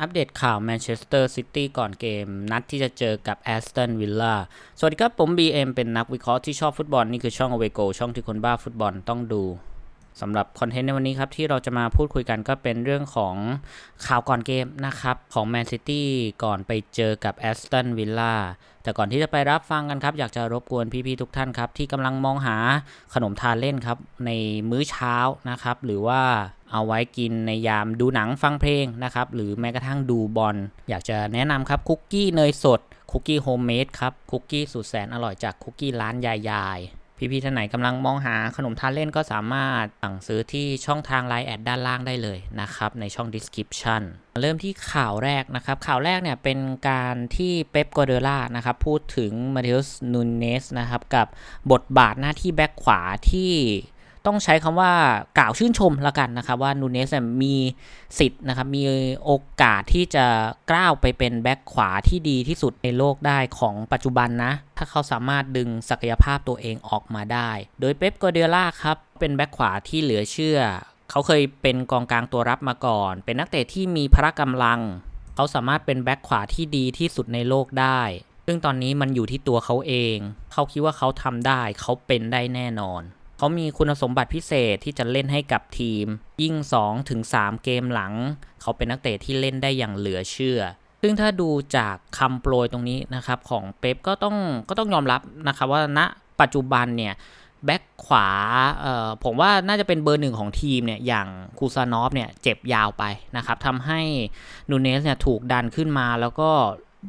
อัปเดตข่าวแมนเชสเตอร์ซิตี้ก่อนเกม นัดที่จะเจอกับแอสตันวิลล่าสวัสดีครับ ผม BM เป็นนักวิเคราะห์ที่ชอบฟุตบอล นี่คือช่อง a w a y Go ช่องที่คนบ้าฟุตบอลต้องดูสำหรับคอนเทนต์ในวันนี้ครับ ที่เราจะมาพูดคุยกันก็เป็นเรื่องของข่าวก่อนเกมนะครับ ของแมนซิตี้ก่อนไปเจอกับแอสตันวิลล่าแต่ก่อนที่จะไปรับฟังกันครับ อยากจะรบกวนพี่ๆทุกท่านครับ ที่กำลังมองหาขนมทานเล่นครับ ในมื้อเช้านะครับ หรือว่า เอาไว้กินในยามดูหนังฟังเพลงนะครับหรือแม้กระทั่งดูบอลอยากจะแนะนำครับคุกกี้เนยสดคุกกี้โฮมเมดครับคุกกี้สุดแสนอร่อยจากคุกกี้ร้านยายายพี่ๆท่านไหนกำลังมองหาขนมทานเล่นก็สามารถสั่งซื้อที่ช่องทางไลน์แอดด้านล่างได้เลยนะครับ ในช่อง description เริ่มที่ข่าวแรกนะครับ ข่าวแรกเนี่ยเป็นการที่เป๊ปกวเดล่านะครับพูดถึงมาเท u สนูเนสนะครับกับบทบาทหน้าที่แบ็คขวาที่ ต้องใช้คำว่ากล่าวชื่นชมละกันนะครับว่านูเนสมีสิทธิ์นะครับมีโอกาสที่จะก้าวไปเป็นแบ็คขวาที่ดีที่สุดในโลกได้ของปัจจุบันนะ ถ้าเขาสามารถดึงศักยภาพตัวเองออกมาได้ โดยเป๊ปกวเดล่าครับเป็นแบ็คขวาที่เหลือเชื่อ เขาเคยเป็นกองกลางตัวรับมาก่อน เป็นนักเตะที่มีพละกำลัง เขาสามารถเป็นแบ็คขวาที่ดีที่สุดในโลกได้ซึ่งตอนนี้มันอยู่ที่ตัวเขาเอง เขาคิดว่าเขาทำได้ เขาเป็นได้แน่นอน เขามีคุณสมบัติพิเศษที่จะเล่นให้กับทีม ยิ่ง 2 ถึงเกมหลัง เขาเป็นนักเตะที่เล่นได้อย่างเหลือเชื่อ ซึ่งถ้าดูจากคำโปรยตรงนี้นะครับของเป๊ปก็ต้องก็ต้องยอมรับนะครับว่าณปัจจุบันเนี่ยแบ็คขวาเอ่อผมว่าน่าจะเป็นเบอร์หนึ่งของทีมเนี่ยอย่างคูซานอฟเนี่ยเจ็บยาวไปนะครับทำให้นูเนสเนี่ยถูกดันขึ้นมาแล้วก็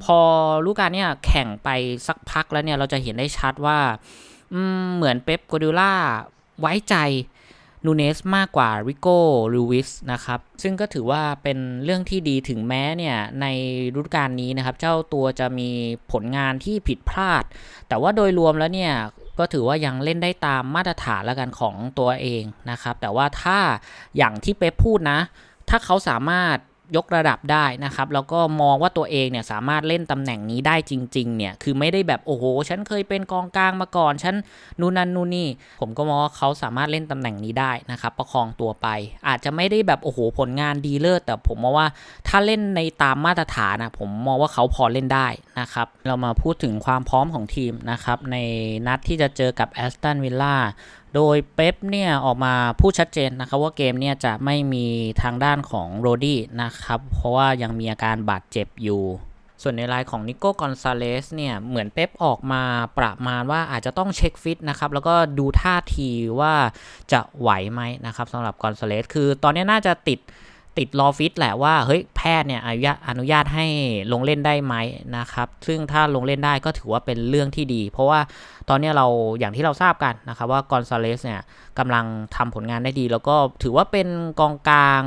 พอลูกการเนี่ยแข่งไปสักพักแล้วเนี่ยเราจะเห็นได้ชัดว่า เหมือนเป๊ปกัวดิล่าไว้ใจนูเนสมากกว่าริโก้ลูวิสนะครับ ซึ่งก็ถือว่าเป็นเรื่องที่ดีถึงแม้เนี่ยในฤดูกาลนี้นะครับ เจ้าตัวจะมีผลงานที่ผิดพลาด แต่ว่าโดยรวมแล้วเนี่ยก็ถือว่ายังเล่นได้ตามมาตรฐานแล้วกันของตัวเองนะครับ แต่ว่าถ้าอย่างที่เป๊ปพูดนะ ถ้าเขาสามารถ ยกระดับได้นะครับแล้วก็มองว่าตัวเองเนี่ยสามารถเล่นตำแหน่งนี้ได้จริงๆเนี่ยคือไม่ได้แบบโอ้โห ฉันเคยเป็นกองกลางมาก่อน ฉันนู่นนั่นนู่นนี่ ผมก็มองว่าเขาสามารถเล่นตำแหน่งนี้ได้นะครับประคองตัวไป อาจจะไม่ได้แบบโอ้โหผลงานดีเลิศแต่ผมมองว่าถ้าเล่นในตามมาตรฐานนะผมมองว่าเขาพอเล่นได้นะครับเรามาพูดถึงความพร้อมของทีมนะครับในนัดที่จะเจอกับแอสตันวิลล่า โดยเป๊ปเนี่ยออกมาพูดชัดเจนนะครับว่าเกมเนี่ยจะไม่มีทางด้านของโรดี้นะครับ เพราะว่ายังมีอาการบาดเจ็บอยู่ ส่วนในรายของนิโก้กอนซาเลสเนี่ยเหมือนเป๊ปออกมาประมาณว่าอาจจะต้องเช็คฟิตนะครับ แล้วก็ดูท่าทีว่าจะไหวไหมนะครับสำหรับกอนซาเลสคือตอนนี้น่าจะติด ติดรอฟิตแหละว่าเฮ้ยแพทย์เนี่ยอนุญาตอนุญาตให้ลงเล่นได้ไหมนะครับซึ่งถ้าลงเล่นได้ก็ถือว่าเป็นเรื่องที่ดี เพราะว่าตอนนี้เราอย่างที่เราทราบกันนะครับว่ากอนซาเลสเนี่ยกำลังทำผลงานได้ดี แล้วก็ถือว่าเป็นกองกลาง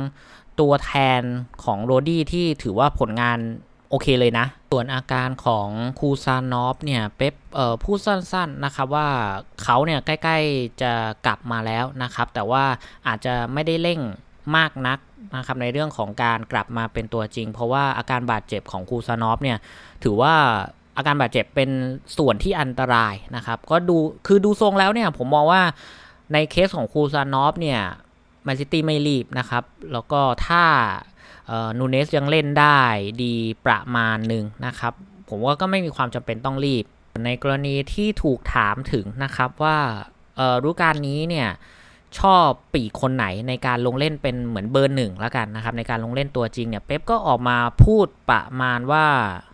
ตัวแทนของโรดี้ที่ถือว่าผลงานโอเคเลยนะ ส่วนอาการของคูซานอฟเนี่ยเป๊ปพูดสั้นๆนะครับว่าเขาเนี่ยใกล้ๆจะกลับมาแล้วนะครับ แต่ว่าอาจจะไม่ได้เร่ง มากนักนะครับในเรื่องของการกลับมาเป็นตัวจริง เพราะว่าอาการบาดเจ็บของคูซานอฟเนี่ยถือว่าอาการบาดเจ็บเป็นส่วนที่อันตรายนะครับ ก็ดูคือดูทรงแล้วเนี่ยผมมองว่าในเคสของคูซานอฟเนี่ยแมนซิตี้ไม่รีบนะครับ แล้วก็ถ้านูเนสยังเล่นได้ดีประมาณหนึ่งนะครับ ผมว่าก็ไม่มีความจำเป็นต้องรีบ ในกรณีที่ถูกถามถึงนะครับว่ารู้การนี้เนี่ย ชอบปีกคนไหนในการลงเล่นเป็นเหมือนเบอร์หนึ่งแล้วกันนะครับในการลงเล่นตัวจริงเนี่ยเป๊ปก็ออกมาพูดประมาณว่า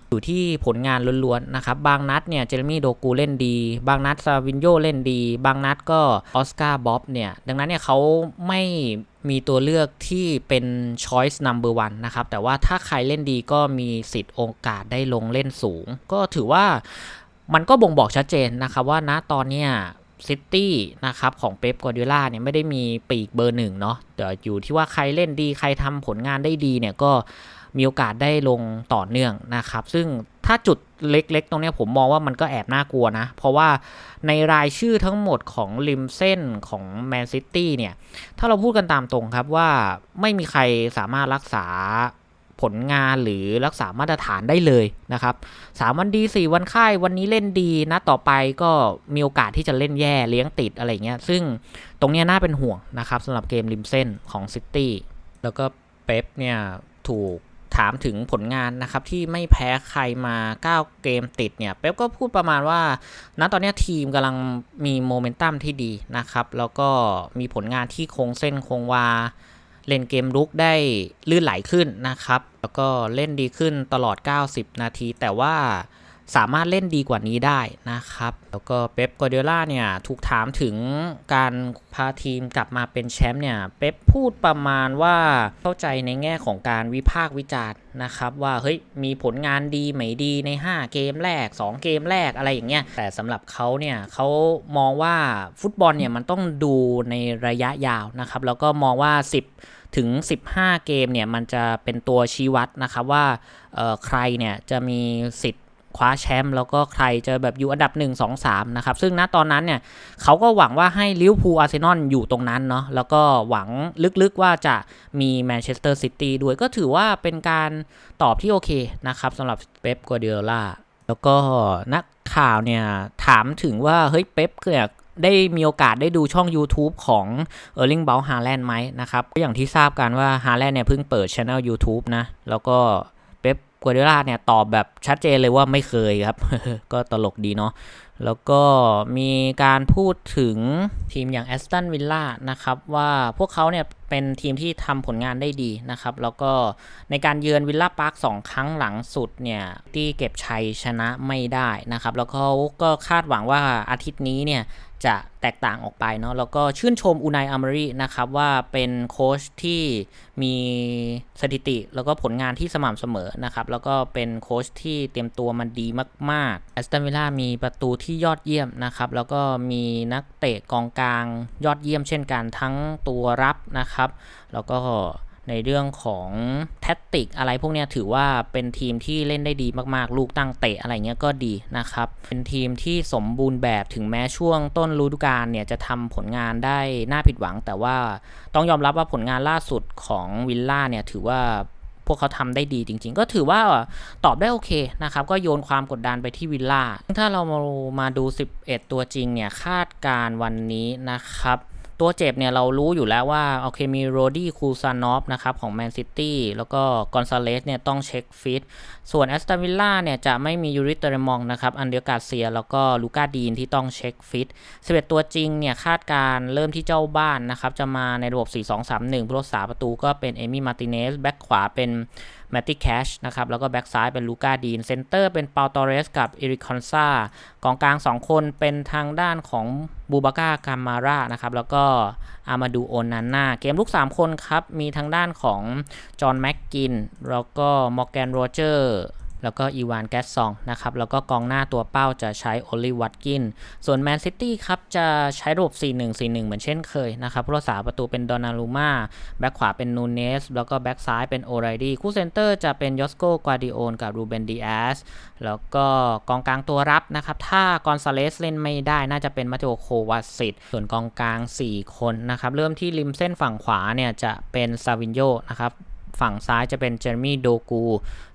อยู่ที่ผลงานล้วนๆนะครับบางนัดเนี่ยเจเรมี่โดกูเล่นดี บางนัดซาวินโยเล่นดี บางนัดก็ออสการ์บ๊อบเนี่ยดังนั้นเนี่ยเขาไม่มีตัวเลือกที่เป็น choice number one นะครับ แต่ว่าถ้าใครเล่นดีก็มีสิทธิ์โอกาสได้ลงเล่นสูง ก็ถือว่ามันก็บ่งบอกชัดเจนนะครับว่าณตอนเนี้ย ซิตี้นะครับของเป๊ปกวดิล่าเนี่ยไม่ได้มีปีกเบอร์หนึ่งเนาะแต่อยู่ที่ว่าใครเล่นดีใครทำผลงานได้ดีเนี่ยก็มีโอกาสได้ลงต่อเนื่องนะครับ ซึ่งถ้าจุดเล็กๆ ตรงนี้ผมมองว่ามันก็แอบน่ากลัวนะ เพราะว่าในรายชื่อทั้งหมดของริมเส้นของแมนซิตี้เนี่ย ถ้าเราพูดกันตามตรงครับว่าไม่มีใครสามารถรักษา ผลงานหรือรักษามาตรฐานได้เลยนะครับสามวันดีสี่วันค่ายวันนี้เล่นดีนะต่อไปก็มีโอกาสที่จะเล่นแย่เลี้ยงติดอะไรเงี้ยซึ่งตรงนี้น่าเป็นห่วงนะครับสำหรับเกมริมเส้นของซิตี้แล้วก็เป๊ปเนี่ยถูกถามถึงผลงานนะครับที่ไม่แพ้ใครมา 9 เกมติดเนี่ยเป๊ปก็พูดประมาณว่าณตอนนี้ทีมกำลังมีโมเมนตัมที่ดีนะครับ แล้วก็มีผลงานที่คงเส้นคงวา เล่นเกมลุกได้ลื่นไหลขึ้นนะครับ แล้วก็เล่นดีขึ้นตลอด 90 นาที แต่ว่า สามารถเล่นดีกว่านี้ได้นะครับ แล้วก็เป๊ปกวาร์ดิโอล่าเนี่ยถูกถามถึงการพาทีมกลับมาเป็นแชมป์เนี่ยเป๊ปพูดประมาณว่าเข้าใจในแง่ของการวิพากษ์วิจารณ์นะครับ ว่าเฮ้ยมีผลงานดีไหมดีใน 5 เกมแรก 2 เกมแรกอะไรอย่างเงี้ยแต่สำหรับเขาเนี่ยเขามองว่าฟุตบอลเนี่ยมันต้องดูในระยะยาวนะครับ แล้วก็มองว่า 10ถึง 15 เกมเนี่ยมันจะเป็นตัวชี้วัดนะครับว่าใครเนี่ยจะมีสิทธิ์ คว้าแชมป์แล้วก็ใครจะแบบอยู่อันดับ 1 2 3 นะครับ ซึ่งณตอนนั้นเนี่ยเขาก็หวังว่าให้ลิเวอร์พูลอาร์เซนอลอยู่ตรงนั้นเนาะแล้วก็หวังลึกๆว่าจะมีแมนเชสเตอร์ซิตี้ด้วยก็ถือว่าเป็นการตอบที่โอเคนะครับสำหรับเป๊ปกัวเดียล่าแล้วก็นักข่าวเนี่ยถามถึงว่าเฮ้ยเป๊ปเนี่ยได้มีโอกาสได้ดูช่อง YouTube ของเออร์ลิงเบลฮาแลนด์ไหมนะครับก็อย่างที่ทราบกันว่าฮาแลนด์เนี่ยเพิ่งเปิดช anel YouTube นะ แล้วก็ กัวเดล่าเนี่ยตอบแบบชัดเจนเลยว่าไม่เคยครับ ก็ตลกดีเนาะ แล้วก็มีการพูดถึงทีมอย่างแอสตันวิลล่านะครับว่าพวกเขาเนี่ยเป็นทีมที่ทำผลงานได้ดีนะครับ แล้วก็ในการเยือนวิลล่าพาร์คสองครั้งหลังสุดเนี่ยที่เก็บชัยชนะไม่ได้นะครับ แล้วเขาก็คาดหวังว่าอาทิตย์นี้เนี่ยจะแตกต่างออกไปเนาะแล้วก็ชื่นชมอูนายอามรีนะครับว่าเป็นโค้ชที่มีสถิติแล้วก็ผลงานที่สม่ำเสมอนะครับแล้วก็เป็นโค้ชที่เตรียมตัวมันดีมากๆแอสตันวิลล่ามีประตูที่ยอดเยี่ยมนะครับ แล้วก็มีนักเตะกองกลางยอดเยี่ยมเช่นกันทั้งตัวรับนะครับ แล้วก็ในเรื่องของแทคติกอะไรพวกนี้ถือว่าเป็นทีมที่เล่นได้ดีมากๆ ลูกตั้งเตะอะไรเงี้ยก็ดีนะครับ เป็นทีมที่สมบูรณ์แบบถึงแม้ช่วงต้นฤดูกาลเนี่ยจะทำผลงานได้น่าผิดหวัง แต่ว่าต้องยอมรับว่าผลงานล่าสุดของวิลล่าเนี่ยถือว่า พวกเขาทำได้ดีจริง ๆ ก็ถือว่าตอบได้โอเคนะครับ ก็โยนความกดดันไปที่วิลล่าถ้าเรามามาดู 11 ตัวจริงเนี่ยคาดการณ์วันนี้นะครับ ตัวเจ็บเนี่ยเรารู้อยู่แล้วว่าโอเคมีโรดี้คูซานอฟนะครับของแมนซิตี้แล้วก็กอนซาเลสเนี่ยต้องเช็คฟิต ส่วนแอสตันวิลล่าเนี่ยจะไม่มียูริเตอร์มองนะครับอันเดียกาเซีย แล้วก็ลูกาดีนที่ต้องเช็คฟิต11ตัวจริงเนี่ยคาดการณ์เริ่มที่เจ้าบ้านนะครับจะมาในระบบ 4-2-3-1ผู้รักษาประตูก็เป็นเอมี่มาร์ติเนสแบ็กขวาเป็น แมตติแคชนะครับแล้วก็แบ็กซ้ายเป็นลูกาดีนเซนเตอร์เป็นเปาตอเรสกับเอริคอนซากองกลาง 2 คนเป็นทางด้านของบูบาก้ากามาร่านะครับแล้วก็อามาดูโอนาน่าเกมลุก3 คนครับ มีทางด้านของจอห์นแม็กกินแล้วก็มอร์แกนโรเจอร์ แล้วก็อีวานแกสซองนะครับ แล้วก็กองหน้าตัวเป้าจะใช้โอลิวัตกิน ส่วนแมนซิตี้ครับจะใช้ระบบ 4-1-4-1 เหมือนเช่นเคยนะครับผู้รักษาประตูเป็นดอนารูมาแบ็คขวาเป็นนูเนส แล้วก็แบ็คซ้ายเป็นโอไรดี้คู่เซนเตอร์จะเป็นยอสโกกวาดิโอนกับรูเบนดีแอสแล้วก็กองกลางตัวรับนะครับ ถ้ากอนซาเลสเล่นไม่ได้น่าจะเป็นมาเตโอโควาสิตส่วนกองกลาง 4 คนนะครับ เริ่มที่ริมเส้นฝั่งขวาเนี่ยจะเป็นซาวินโยนะครับ ฝั่งซ้ายจะเป็นเจอร์มี่โดกู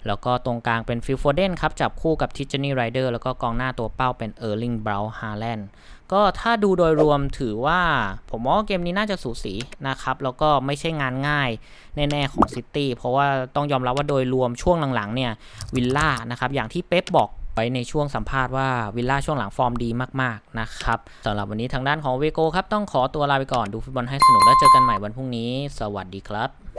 แล้วก็ตรงกลางเป็นฟิลโฟเดนครับจับคู่กับทิจ j นี่ไรเดอร์แล้วก็กองหน้าตัวเป้าเป็นเออร์ลิงบราวน์ฮาแลนด์ก็ถ้าดูโดยรวมถือว่า ผมว่าเกมนี้น่าจะสูสีนะครับ แล้วก็ไม่ใช่งานง่ายแน่ๆของซิตี้เพราะว่าต้องยอมรับว่าโดยรวมช่วงหลังๆเนี่ยวิลล่านะครับอย่างที่เป๊ปบอกไว้ในช่วงสัมภาษณ์ว่าวิลล่าช่วงหลังฟอร์มดีมากๆนะครับสำหรับวันนี้ทางด้านของเวโกครับ ต้องขอตัวลาไปก่อนดูฟุตบอลให้สนุกแล้วเจอกันใหม่วันพรุ่งนี้ สวัสดีครับ